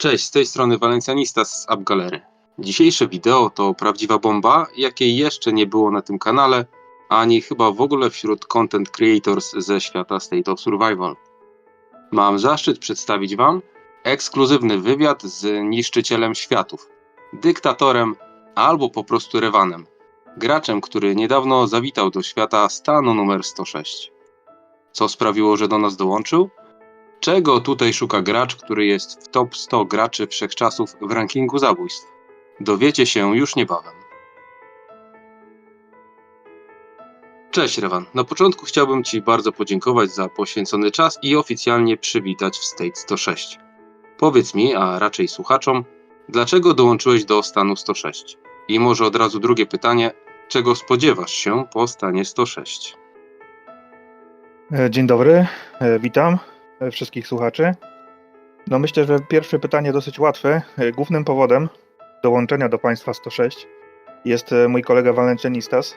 Cześć, z tej strony Valencjanista z AppGalery. Dzisiejsze wideo to prawdziwa bomba, jakiej jeszcze nie było na tym kanale, ani chyba w ogóle wśród content creators ze świata State of Survival. Mam zaszczyt przedstawić Wam ekskluzywny wywiad z niszczycielem światów, dyktatorem albo po prostu rewanem, graczem, który niedawno zawitał do świata stanu numer 106. Co sprawiło, że do nas dołączył? Czego tutaj szuka gracz, który jest w top 100 graczy wszechczasów w rankingu zabójstw? Dowiecie się już niebawem. Cześć Rewan. Na początku chciałbym Ci bardzo podziękować za poświęcony czas i oficjalnie przywitać w State 106. Powiedz mi, a raczej słuchaczom, dlaczego dołączyłeś do stanu 106? I może od razu drugie pytanie, czego spodziewasz się po stanie 106? E, Dzień dobry, e, witam wszystkich słuchaczy. No myślę, że pierwsze pytanie dosyć łatwe. E, Głównym powodem dołączenia do państwa 106 jest e, mój kolega Valencianistas,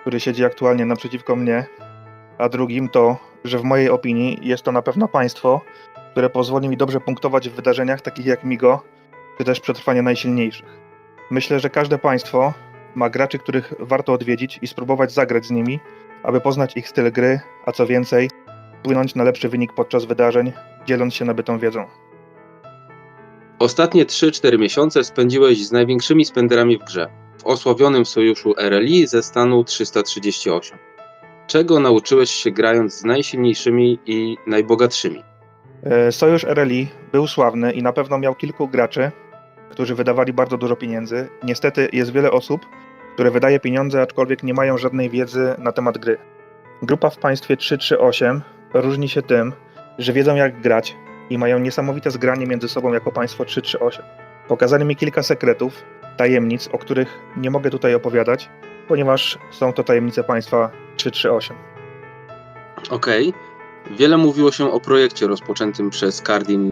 który siedzi aktualnie naprzeciwko mnie, a drugim to, że w mojej opinii jest to na pewno państwo, które pozwoli mi dobrze punktować w wydarzeniach takich jak Migo, czy też przetrwanie najsilniejszych. Myślę, że każde państwo ma graczy, których warto odwiedzić i spróbować zagrać z nimi, aby poznać ich styl gry, a co więcej, wpłynąć na lepszy wynik podczas wydarzeń, dzieląc się nabytą wiedzą. Ostatnie 3-4 miesiące spędziłeś z największymi spenderami w grze, w osławionym sojuszu RLI ze stanu 338. Czego nauczyłeś się grając z najsilniejszymi i najbogatszymi? E, Sojusz RLI był sławny i na pewno miał kilku graczy, którzy wydawali bardzo dużo pieniędzy. Niestety jest wiele osób, które wydaje pieniądze, aczkolwiek nie mają żadnej wiedzy na temat gry. Grupa w państwie 338 różni się tym, że wiedzą jak grać i mają niesamowite zgranie między sobą jako państwo 338. Pokazali mi kilka sekretów, tajemnic, o których nie mogę tutaj opowiadać, ponieważ są to tajemnice państwa 338. Okej. Wiele mówiło się o projekcie rozpoczętym przez Cardin.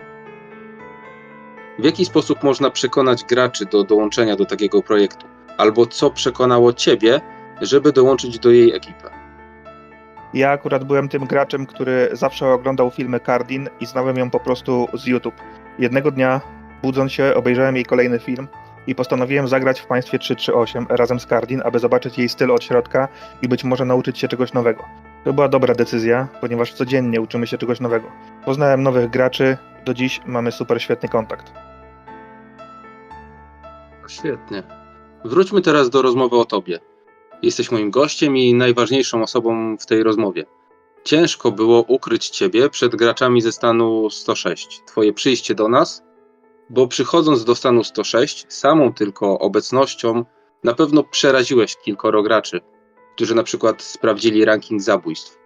W jaki sposób można przekonać graczy do dołączenia do takiego projektu? Albo co przekonało Ciebie, żeby dołączyć do jej ekipy? Ja akurat byłem tym graczem, który zawsze oglądał filmy Cardin i znałem ją po prostu z YouTube. Jednego dnia, budząc się, obejrzałem jej kolejny film i postanowiłem zagrać w państwie 338 razem z Cardin, aby zobaczyć jej styl od środka i być może nauczyć się czegoś nowego. To była dobra decyzja, ponieważ codziennie uczymy się czegoś nowego. Poznałem nowych graczy, do dziś mamy super świetny kontakt. Świetnie. Wróćmy teraz do rozmowy o Tobie. Jesteś moim gościem i najważniejszą osobą w tej rozmowie. Ciężko było ukryć Ciebie przed graczami ze stanu 106. Twoje przyjście do nas, bo przychodząc do stanu 106, samą tylko obecnością na pewno przeraziłeś kilkoro graczy, którzy na przykład sprawdzili ranking zabójstw.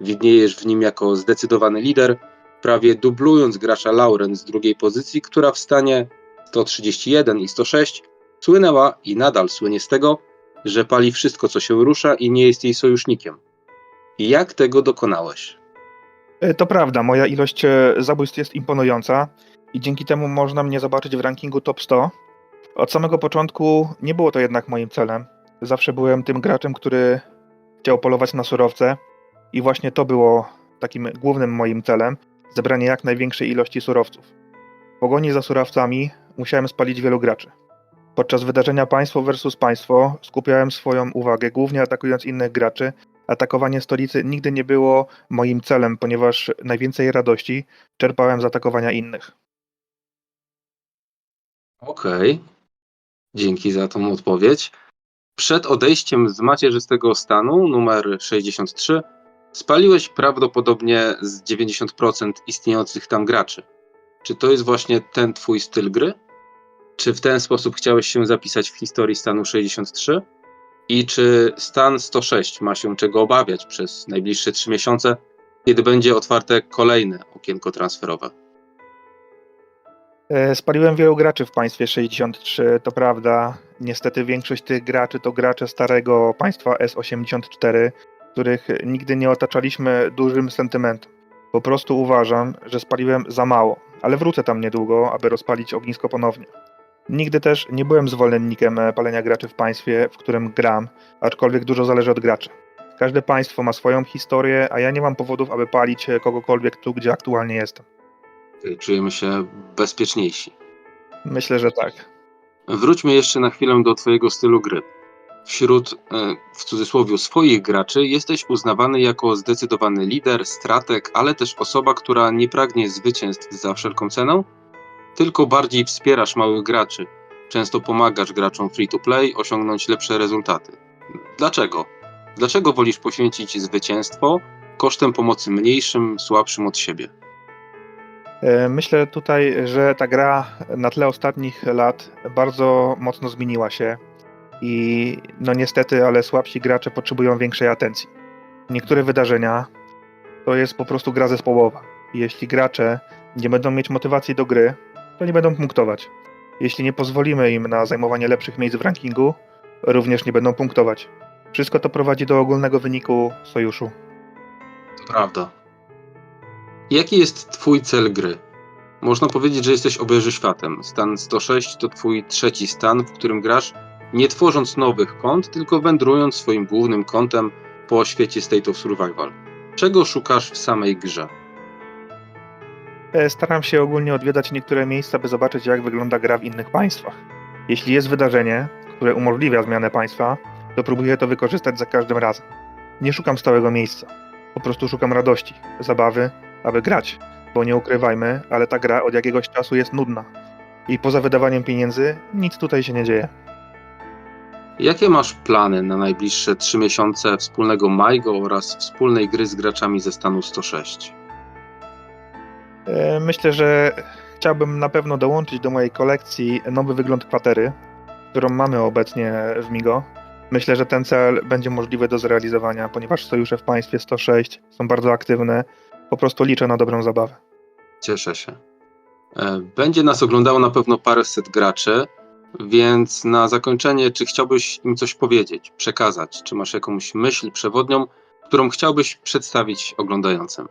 Widniejesz w nim jako zdecydowany lider, prawie dublując gracza Lauren z drugiej pozycji, która w stanie 131 i 106 słynęła i nadal słynie z tego, że pali wszystko, co się rusza i nie jest jej sojusznikiem. Jak tego dokonałeś? E, To prawda, moja ilość e, zabójstw jest imponująca i dzięki temu można mnie zobaczyć w rankingu top 100. Od samego początku nie było to jednak moim celem. Zawsze byłem tym graczem, który chciał polować na surowce i właśnie to było takim głównym moim celem zebranie jak największej ilości surowców. W pogoni za surowcami musiałem spalić wielu graczy. Podczas wydarzenia państwo versus państwo skupiałem swoją uwagę głównie atakując innych graczy, atakowanie stolicy nigdy nie było moim celem, ponieważ najwięcej radości czerpałem z atakowania innych. Okej. Dzięki za tą odpowiedź. Przed odejściem z macierzystego stanu numer 63 spaliłeś prawdopodobnie z 90% istniejących tam graczy. Czy to jest właśnie ten twój styl gry? Czy w ten sposób chciałeś się zapisać w historii stanu 63? I czy stan 106 ma się czego obawiać przez najbliższe 3 miesiące, kiedy będzie otwarte kolejne okienko transferowe? E, Spaliłem wielu graczy w państwie 63, to prawda. Niestety większość tych graczy to gracze starego państwa S84, których nigdy nie otaczaliśmy dużym sentymentem. Po prostu uważam, że spaliłem za mało, ale wrócę tam niedługo, aby rozpalić ognisko ponownie. Nigdy też nie byłem zwolennikiem e, palenia graczy w państwie, w którym gram, aczkolwiek dużo zależy od graczy. Każde państwo ma swoją historię, a ja nie mam powodów, aby palić e, kogokolwiek tu, gdzie aktualnie jestem. Czujemy się bezpieczniejsi. Myślę, że tak. Wróćmy jeszcze na chwilę do Twojego stylu gry. Wśród, e, w cudzysłowie, swoich graczy jesteś uznawany jako zdecydowany lider, strateg, ale też osoba, która nie pragnie zwycięstw za wszelką cenę, tylko bardziej wspierasz małych graczy. Często pomagasz graczom free-to-play osiągnąć lepsze rezultaty. Dlaczego? Dlaczego wolisz poświęcić zwycięstwo kosztem pomocy mniejszym, słabszym od siebie? E, Myślę tutaj, że ta gra na tle ostatnich lat bardzo mocno zmieniła się i no niestety, ale słabsi gracze potrzebują większej atencji. Niektóre wydarzenia to jest po prostu gra zespołowa. Jeśli gracze nie będą mieć motywacji do gry, to nie będą punktować. Jeśli nie pozwolimy im na zajmowanie lepszych miejsc w rankingu, również nie będą punktować. Wszystko to prowadzi do ogólnego wyniku sojuszu. To prawda. Jaki jest Twój cel gry? Można powiedzieć, że jesteś obejrzy światem. Stan 106 to Twój trzeci stan, w którym grasz, nie tworząc nowych kont, tylko wędrując swoim głównym kątem po świecie State of Survival. Czego szukasz w samej grze? E, Staram się ogólnie odwiedzać niektóre miejsca, by zobaczyć, jak wygląda gra w innych państwach. Jeśli jest wydarzenie, które umożliwia zmianę państwa, to próbuję to wykorzystać za każdym razem. Nie szukam stałego miejsca. Po prostu szukam radości, zabawy, aby grać. Bo nie ukrywajmy, ale ta gra od jakiegoś czasu jest nudna. I poza wydawaniem pieniędzy, nic tutaj się nie dzieje. Jakie masz plany na najbliższe 3 miesiące wspólnego Majgo oraz wspólnej gry z graczami ze stanu 106? E, Myślę, że chciałbym na pewno dołączyć do mojej kolekcji nowy wygląd kwatery, którą mamy obecnie w Migo. Myślę, że ten cel będzie możliwy do zrealizowania, ponieważ sojusze w państwie 106 są bardzo aktywne. Po prostu liczę na dobrą zabawę. Cieszę się. E, Będzie nas oglądało na pewno paręset graczy, więc na zakończenie, czy chciałbyś im coś powiedzieć, przekazać? Czy masz jakąś myśl przewodnią, którą chciałbyś przedstawić oglądającym?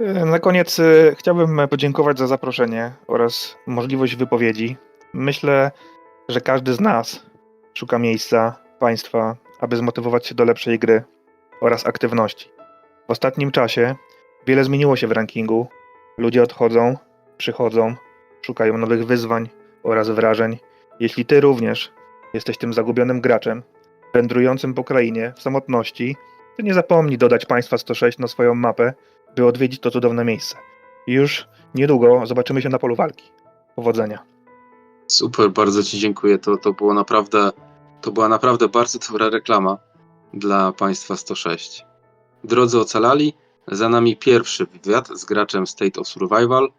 E, Na koniec e, chciałbym podziękować za zaproszenie oraz możliwość wypowiedzi. Myślę, że każdy z nas szuka miejsca, państwa, aby zmotywować się do lepszej gry oraz aktywności. W ostatnim czasie wiele zmieniło się w rankingu. Ludzie odchodzą, przychodzą, szukają nowych wyzwań oraz wrażeń. Jeśli ty również jesteś tym zagubionym graczem, wędrującym po krainie w samotności, to nie zapomnij dodać państwa 106 na swoją mapę by odwiedzić to cudowne miejsce. I już niedługo zobaczymy się na polu walki. Powodzenia. Super, bardzo Ci dziękuję. To, to było naprawdę, to była naprawdę bardzo dobra reklama dla Państwa 106. Drodzy ocalali, za nami pierwszy wywiad z graczem State of Survival,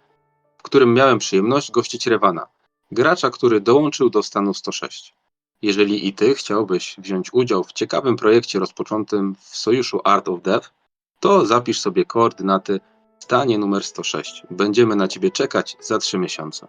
w którym miałem przyjemność gościć Rewana, gracza, który dołączył do stanu 106. Jeżeli i Ty chciałbyś wziąć udział w ciekawym projekcie rozpoczętym w sojuszu Art of Death, to zapisz sobie koordynaty w stanie numer 106. Będziemy na Ciebie czekać za 3 miesiące.